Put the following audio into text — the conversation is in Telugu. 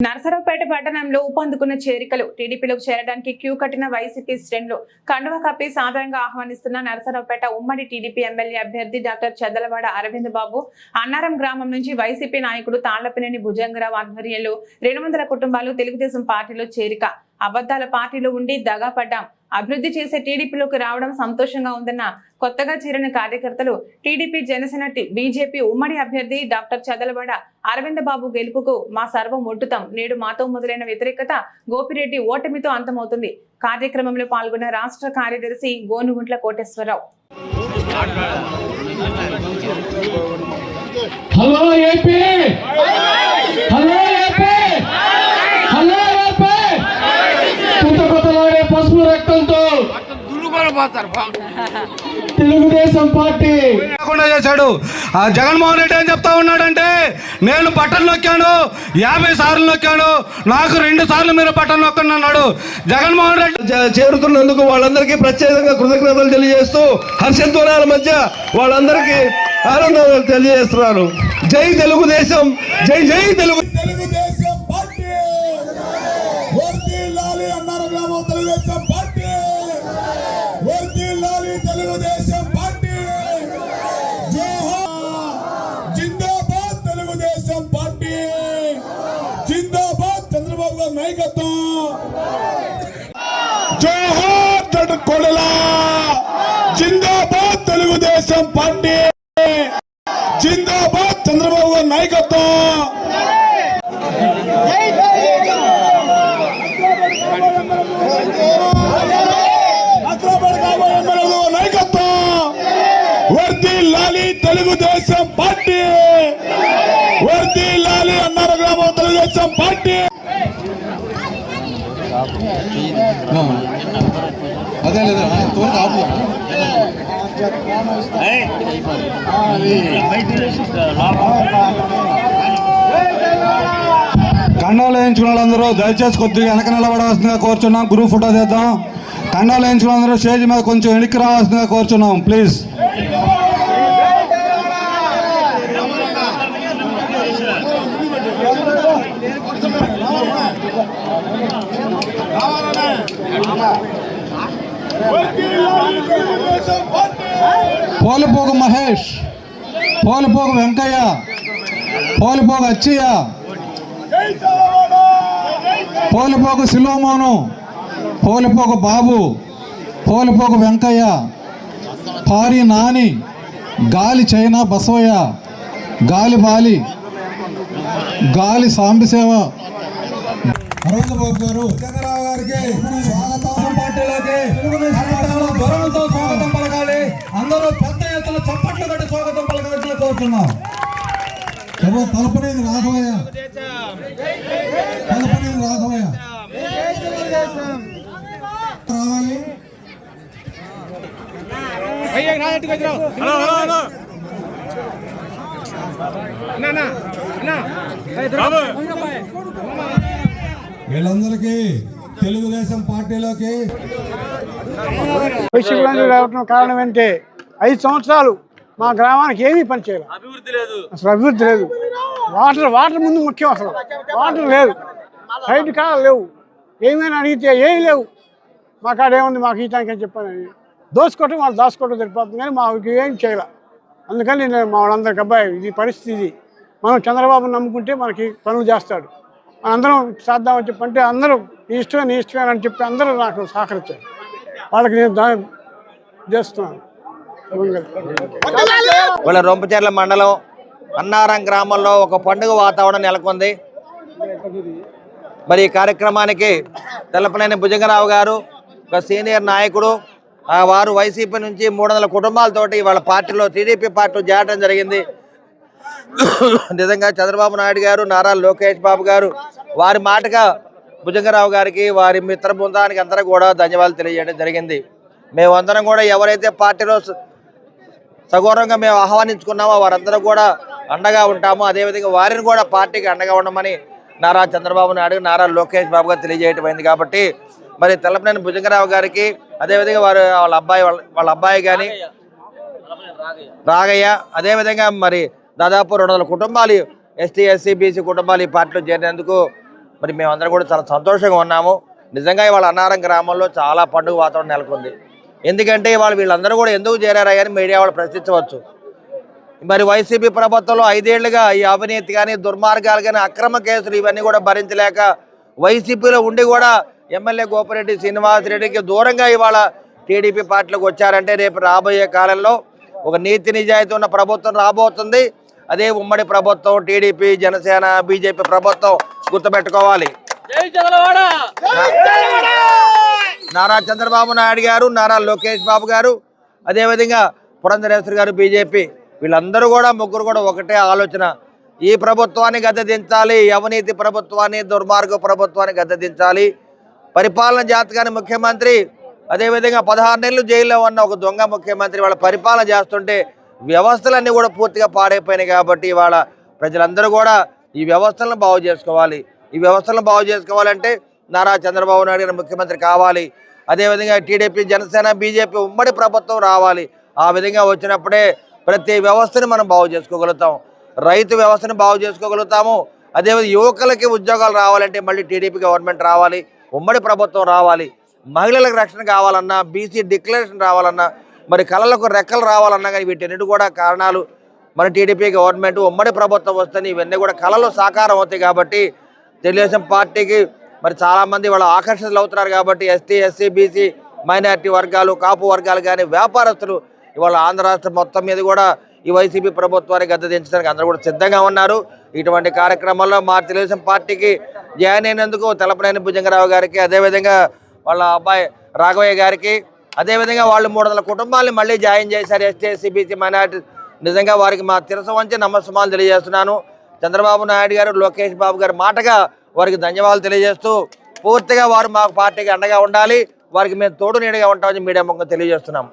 నరసరావుపేట పట్టణంలో ఊపందుకున్న చేరికలు టీడీపీలోకి చేరడానికి క్యూ కట్టిన వైసీపీ శ్రేణులు కండువ కప్పి సాధారణంగా ఆహ్వానిస్తున్న నరసరావుపేట ఉమ్మడి టీడీపీ ఎమ్మెల్యే అభ్యర్థి డాక్టర్ చదలవాడ అరవింద్ బాబు అన్నారం గ్రామం నుంచి వైసీపీ నాయకుడు తాళ్ళపినేని భుజంగరావు ఆధ్వర్యంలో రెండు వందల కుటుంబాలు తెలుగుదేశం పార్టీలో చేరిక. అబద్ధాల పార్టీలో ఉండి దగా పడ్డాం. అభివృద్ధి చేసే టీడీపీలోకి రావడం సంతోషంగా ఉందన్న కొత్తగా చేరిన కార్యకర్తలు టీడీపీ జనసేన బీజేపీ ఉమ్మడి అభ్యర్థి డాక్టర్ చదలవాడ అరవింద బాబు గెలుపుకు మా సర్వం ఒట్టుతాం. నేడు మాతో మొదలైన వ్యతిరేకత గోపిరెడ్డి ఓటమితో అంతమవుతుంది. కార్యక్రమంలో పాల్గొన్న రాష్ట్ర కార్యదర్శి Gonuguntla Koteswararao. Hello AP hello AP hello AP కొత్త కొత్తలాడే పసుపు రక్తంతో తెలుగుదేశం పార్టీ లేకుండా చేశాడు. ఆ జగన్మోహన్ రెడ్డి ఏం చెప్తా ఉన్నాడంటే నేను బటన్ నొక్కాను యాభై సార్లు నొక్కాను నాకు రెండు సార్లు మీరు బటన్ నొక్కండి అన్నాడు. జగన్మోహన్ రెడ్డి చేరుతున్నందుకు వాళ్ళందరికీ ప్రత్యేకంగా కృతజ్ఞతలు తెలియజేస్తూ హర్షధ్వనాల మధ్య వాళ్ళందరికీ ఆనందం తెలియజేస్తున్నాను. జై తెలుగుదేశం జై జై తెలుగు జోహార్ జడ్ కొడలా. జిందాబాద్ తెలుగుదేశం పార్టీ. జిందాబాద్ చంద్రబాబు గారి నాయకత్వం. నాయకత్వం వర్ది లాలి తెలుగుదేశం పార్టీ. వర్ది లాలి అన్నారు గ్రామం తెలుగుదేశం పార్టీ. అదే లేదా ఆపు కండాలు వేయించుకున్న వాళ్ళందరూ దయచేసి కొద్దిగా వెనక నిలబడాల్సిందిగా కోరుచున్నాం. గ్రూప్ ఫోటో చేద్దాం కండాలు వేయించుకున్న వాళ్ళందరూ స్టేజ్ మీద కొంచెం వెనక్కి రావాల్సిందిగా కోరుచున్నాం. ప్లీజ్. పోలిపోగు మహేష్ పోలిపోగు వెంకయ్య పోలిపోగు అచ్చయ్య పోలిపోగు శిలోమోను పోలిపోగు బాబు పోలిపోగు వెంకయ్య పారి నాని గాలి చైనా బసవయ్య గాలి బాలి గాలి సాంబిసేవ అరవింద్ బాబు గారు చంద్రరావు గారికి స్వాగతం పార్టీలోకి. ధ్వరలతో స్వాగతం పలకాలి. అందరూ పెద్ద ఎత్తున చప్పట్లు కట్టి స్వాగతం పలకాల్సిన కోరుతున్నాం. ఎవరు తలపనేది రాఘవయ్య. తలపనేది రాఘవయ్య. రావాలి. వీళ్ళందరికీ తెలుగుదేశం పార్టీలోకి రావడం కారణం ఏంటంటే ఐదు సంవత్సరాలు మా గ్రామానికి ఏమీ పని చేయాలి అసలు అభివృద్ధి లేదు. వాటర్ వాటర్ ముందు ముఖ్యం అసలు. వాటర్ లేదు. సైడ్ కాడ లేవు. ఏమైనా అడిగితే ఏమీ లేవు. మా కాడ ఏముంది? మాకు ఈటానికి అని చెప్పాను. దోసుకోవటం వాళ్ళు దాచుకోవటం సరిపోతుంది కానీ మాకు ఏం చేయాలి. అందుకని నేను మా వాళ్ళందరికి అబ్బాయి ఇది పరిస్థితి ఇది. మనం చంద్రబాబు నమ్ముకుంటే మనకి పనులు చేస్తాడు. అందరం చేద్దామని చెప్పి అంటే అందరూ నీ ఇష్టమే నీ ఇష్టమే అని చెప్పి అందరూ నాకు సహకరించారు. వాళ్ళకి నేను దాని చేస్తున్నాను. వాళ్ళ రొంపచెర్ల మండలం అన్నారం గ్రామంలో ఒక పండుగ వాతావరణం నెలకొంది. మరి ఈ కార్యక్రమానికి తెలపలేని భుజంగరావు గారు ఒక సీనియర్ నాయకుడు వారు వైసీపీ నుంచి మూడు వందల కుటుంబాలతోటి వాళ్ళ పార్టీలో టీడీపీ పార్టీ చేరడం జరిగింది. నిజంగా చంద్రబాబు నాయుడు గారు నారా లోకేష్ బాబు గారు వారి మాటగా భుజంగరావు గారికి వారి మిత్ర బృందానికి అందరూ కూడా ధన్యవాదాలు తెలియజేయడం జరిగింది. మేమందరం కూడా ఎవరైతే పార్టీలో సగౌరవంగా మేము ఆహ్వానించుకున్నామో వారందరూ కూడా అండగా ఉంటాము. అదేవిధంగా వారిని కూడా పార్టీకి అండగా ఉండమని నారా చంద్రబాబు నాయుడు నారా లోకేష్ బాబు గారు తెలియజేయటం అయింది కాబట్టి మరి తెల్లపనేని భుజంగరావు గారికి అదేవిధంగా వారు వాళ్ళ అబ్బాయి వాళ్ళ వాళ్ళ అబ్బాయి కానీ రాగయ్య అదేవిధంగా మరి దాదాపు రెండు వందల కుటుంబాలు ఎస్టీ ఎస్సీ బీసీ కుటుంబాలు ఈ పార్టీలో చేరినందుకు మరి మేమందరం కూడా చాలా సంతోషంగా ఉన్నాము. నిజంగా ఇవాళ అన్నారం గ్రామంలో చాలా పండుగ వాతావరణం నెలకొంది. ఎందుకంటే ఇవాళ వీళ్ళందరూ కూడా ఎందుకు చేరారని మీడియా వాళ్ళు ప్రశ్నించవచ్చు. మరి వైసీపీ ప్రభుత్వంలో ఐదేళ్ళుగా ఈ అవినీతి కానీ దుర్మార్గాలు కానీ అక్రమ కేసులు ఇవన్నీ కూడా భరించలేక వైసీపీలో ఉండి కూడా ఎమ్మెల్యే గోపిరెడ్డి శ్రీనివాసరెడ్డికి దూరంగా ఇవాళ టీడీపీ పార్టీలకు వచ్చారంటే రేపు రాబోయే కాలంలో ఒక నీతి నిజాయితీ ఉన్న ప్రభుత్వం రాబోతుంది. అదే ఉమ్మడి ప్రభుత్వం టీడీపీ జనసేన బీజేపీ ప్రభుత్వం గుర్తుపెట్టుకోవాలి. నారా చంద్రబాబు నాయుడు గారు నారా లోకేష్ బాబు గారు అదేవిధంగా పురంధరేశ్వరి గారు బీజేపీ వీళ్ళందరూ కూడా ముగ్గురు కూడా ఒకటే ఆలోచన. ఈ ప్రభుత్వాన్ని గద్దెదించాలి అవినీతి ప్రభుత్వాన్ని దుర్మార్గ ప్రభుత్వాన్ని గద్దెదించాలి. పరిపాలన జాతకాన్ని ముఖ్యమంత్రి అదేవిధంగా పదహారు నెలలు జైల్లో ఉన్న ఒక దొంగ ముఖ్యమంత్రి వాళ్ళ పరిపాలన చేస్తుంటే వ్యవస్థలన్నీ కూడా పూర్తిగా పాడైపోయినాయి కాబట్టి ఇవాళ ప్రజలందరూ కూడా ఈ వ్యవస్థలను బాగు చేసుకోవాలి. ఈ వ్యవస్థలను బాగు చేసుకోవాలంటే నారా చంద్రబాబు నాయుడు గారు ముఖ్యమంత్రి కావాలి. అదేవిధంగా టీడీపీ జనసేన బీజేపీ ఉమ్మడి ప్రభుత్వం రావాలి. ఆ విధంగా వచ్చినప్పుడే ప్రతి వ్యవస్థని మనం బాగు చేసుకోగలుగుతాం. రైతు వ్యవస్థను బాగు చేసుకోగలుగుతాము. అదేవిధంగా యువకులకి ఉద్యోగాలు రావాలంటే మళ్ళీ టీడీపీ గవర్నమెంట్ రావాలి. ఉమ్మడి ప్రభుత్వం రావాలి. మహిళలకు రక్షణ కావాలన్నా బీసీ డిక్లరేషన్ రావాలన్నా మరి కళలకు రెక్కలు రావాలన్నా కానీ వీటన్నిటి కూడా కారణాలు మన టీడీపీ గవర్నమెంట్ ఉమ్మడి ప్రభుత్వం వస్తే ఇవన్నీ కూడా కళలు సాకారం అవుతాయి కాబట్టి తెలుగుదేశం పార్టీకి మరి చాలామంది వాళ్ళు ఆకర్షితులు అవుతున్నారు కాబట్టి ఎస్టీ ఎస్సీ బీసీ మైనారిటీ వర్గాలు కాపు వర్గాలు కానీ వ్యాపారస్తులు ఇవాళ ఆంధ్ర రాష్ట్రం మొత్తం మీద కూడా ఈ వైసీపీ ప్రభుత్వానికి గద్దె దించడానికి అందరూ కూడా సిద్ధంగా ఉన్నారు. ఇటువంటి కార్యక్రమాల్లో మా తెలుగుదేశం పార్టీకి జాయిన్ అయినందుకు తెలపనేని భుజంగరావు గారికి అదేవిధంగా వాళ్ళ అబ్బాయి రాఘవయ్య గారికి అదేవిధంగా వాళ్ళు మూడు వందల కుటుంబాలను మళ్ళీ జాయిన్ చేశారు ఎస్టీ ఎస్సీ బీసీ నిజంగా వారికి మా తిరస వంచి నమస్సమాలు తెలియజేస్తున్నాను. చంద్రబాబు నాయుడు గారు లోకేష్ బాబు గారి మాటగా వారికి ధన్యవాదాలు తెలియజేస్తూ పూర్తిగా వారు మా పార్టీకి అండగా ఉండాలి వారికి మేము తోడు నీడగా ఉంటామని మీడియా ముఖం తెలియజేస్తున్నాం.